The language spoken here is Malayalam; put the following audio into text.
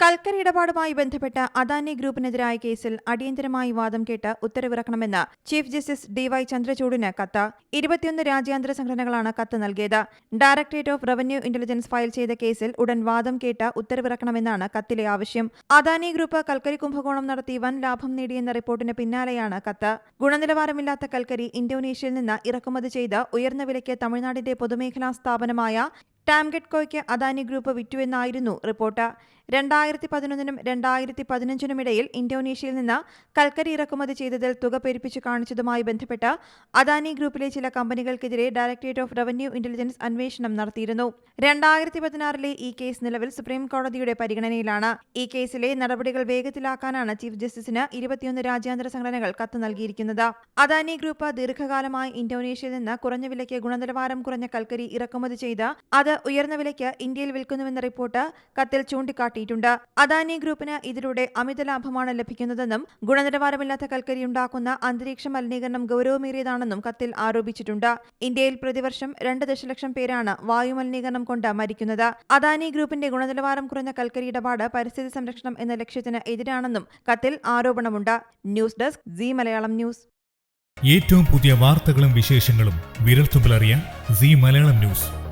കൽക്കരി ഇടപാടുമായി ബന്ധപ്പെട്ട് അദാനി ഗ്രൂപ്പിനെതിരായ കേസിൽ അടിയന്തരമായി വാദം കേട്ട് ഉത്തരവിറക്കണമെന്ന് ചീഫ് ജസ്റ്റിസ് ഡിവൈ ചന്ദ്രചൂഡിന് കത്ത്. ഇരുപത്തിയൊന്ന് രാജ്യാന്തര സംഘടനകളാണ് കത്ത് നൽകിയത്. Directorate of revenue intelligence file ചെയ്ത കേസിൽ ഉടൻ വാദം കേട്ട് ഉത്തരവിറക്കണമെന്നാണ് കത്തിലെ ആവശ്യം. അദാനി ഗ്രൂപ്പ് കൽക്കരി കുംഭകോണം നടത്തി വൻ ലാഭം നേടിയെന്ന റിപ്പോർട്ടിന് പിന്നാലെയാണ് കത്ത്. ഗുണനിലവാരമില്ലാത്ത കൽക്കരി ഇന്തോനേഷ്യയിൽ നിന്ന് ഇറക്കുമതി ചെയ്ത് ഉയർന്ന വിലയ്ക്ക് തമിഴ്നാടിന്റെ പൊതുമേഖലാ സ്ഥാപനമായ ടാംഗെറ്റ്കോയ്ക്ക് അദാനി ഗ്രൂപ്പ് വിറ്റുവെന്നായിരുന്നു റിപ്പോർട്ട്. രണ്ടായിരത്തി പതിനൊന്നിനും രണ്ടായിരത്തി പതിനഞ്ചിനുമിടയിൽ ഇന്തോനേഷ്യയിൽ നിന്ന് കൽക്കരി ഇറക്കുമതി ചെയ്തതിൽ തുക പെരുപ്പിച്ചു കാണിച്ചതുമായി ബന്ധപ്പെട്ട് അദാനി ഗ്രൂപ്പിലെ ചില കമ്പനികൾക്കെതിരെ ഡയറക്ടറേറ്റ് ഓഫ് റവന്യൂ ഇന്റലിജൻസ് അന്വേഷണം നടത്തിയിരുന്നു. രണ്ടായിരത്തി പതിനാറിലെ ഈ കേസ് നിലവിൽ സുപ്രീം കോടതിയുടെ പരിഗണനയിലാണ്. ഈ കേസിലെ നടപടികൾ വേഗത്തിലാക്കാനാണ് ചീഫ് ജസ്റ്റിസിന് ഇരുപത്തിയൊന്ന് രാജ്യാന്തര സംഘടനകൾ കത്ത് നൽകിയിരിക്കുന്നത്. അദാനി ഗ്രൂപ്പ് ദീർഘകാലമായി ഇന്തോനേഷ്യയിൽ നിന്ന് കുറഞ്ഞ വിലയ്ക്ക് ഗുണനിലവാരം കുറഞ്ഞ കൽക്കരി ഇറക്കുമതി ചെയ്ത് അത് ഉയർന്ന വിലയ്ക്ക് ഇന്ത്യയിൽ വിൽക്കുന്നുവെന്ന റിപ്പോർട്ട് കത്തിൽ ചൂണ്ടിക്കാട്ടിയിട്ടുണ്ട്. അദാനി ഗ്രൂപ്പിന് ഇതിലൂടെ അമിത ലാഭമാണ് ലഭിക്കുന്നതെന്നും ഗുണനിലവാരമില്ലാത്ത കൽക്കരി ഉണ്ടാക്കുന്ന അന്തരീക്ഷ മലിനീകരണം ഗൗരവമേറിയതാണെന്നും കത്തിൽ ആരോപിച്ചിട്ടുണ്ട്. ഇന്ത്യയിൽ പ്രതിവർഷം രണ്ട് ദശലക്ഷം പേരാണ് വായുമലിനീകരണം കൊണ്ട് മരിക്കുന്നത്. അദാനി ഗ്രൂപ്പിന്റെ ഗുണനിലവാരം കുറഞ്ഞ കൽക്കരി ഇടപാട് പരിസ്ഥിതി സംരക്ഷണം എന്ന ലക്ഷ്യത്തിന് എതിരാണെന്നും കത്തിൽ ആരോപണമുണ്ട്. News desk Zee Malayalam news. ഏറ്റവും പുതിയ വാർത്തകളും വിശേഷങ്ങളും വിരൽത്തുമ്പിലറിയാൻ സി മലയാളം ന്യൂസ്.